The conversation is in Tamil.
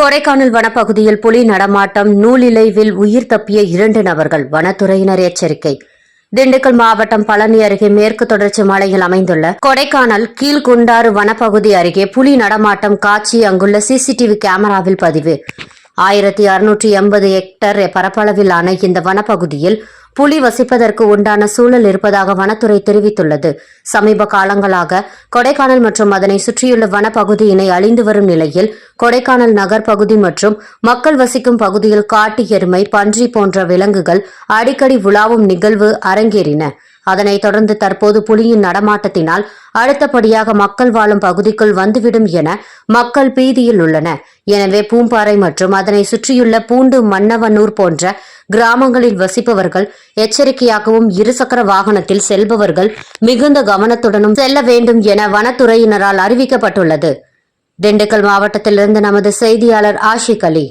கொடைக்கானல் வனப்பகுதியில் புலி நடமாட்டம் நூலிலைவில் உயிர் தப்பிய இரண்டு நபர்கள் வனத்துறையினர் எச்சரிக்கை. திண்டுக்கல் மாவட்டம் பழனி அருகே மேற்கு தொடர்ச்சி மலையில் அமைந்துள்ள கொடைக்கானல் கீழ்குண்டாறு வனப்பகுதி அருகே புலி நடமாட்டம் காட்சி அங்குள்ள சிசிடிவி கேமராவில் பதிவு. ஆயிரத்தி அறுநூற்றி எண்பது ஹெக்டர் பரப்பளவிலான இந்த வனப்பகுதியில் புலி வசிப்பதற்கு உண்டான சூழல் இருப்பதாக வனத்துறை தெரிவித்துள்ளது. சமீப காலங்களாக கொடைக்கானல் மற்றும் அதனை சுற்றியுள்ள வனப்பகுதியினை அழிந்து வரும் நிலையில் கொடைக்கானல் நகர் பகுதி மற்றும் மக்கள் வசிக்கும் பகுதியில் காட்டு எருமை பன்றி போன்ற விலங்குகள் அடிக்கடி உலாவும் நிகழ்வு அரங்கேறின. அதனைத் தொடர்ந்து தற்போது புலியின் நடமாட்டத்தினால் அடுத்தபடியாக மக்கள் வாழும் பகுதிக்குள் வந்துவிடும் என மக்கள் பீதியில் உள்ளன எனவே பூம்பாறை மற்றும் அதனை சுற்றியுள்ள பூண்டு மன்னவனூர் போன்ற கிராமங்களில் வசிப்பவர்கள் எச்சரிக்கையாகவும் இருசக்கர வாகனத்தில் செல்பவர்கள் மிகுந்த கவனத்துடனும் செல்ல வேண்டும் என வனத்துறையினரால் அறிவிக்கப்பட்டுள்ளது. திண்டுக்கல் மாவட்டத்திலிருந்து நமது செய்தியாளர் ஆஷிக் அலி.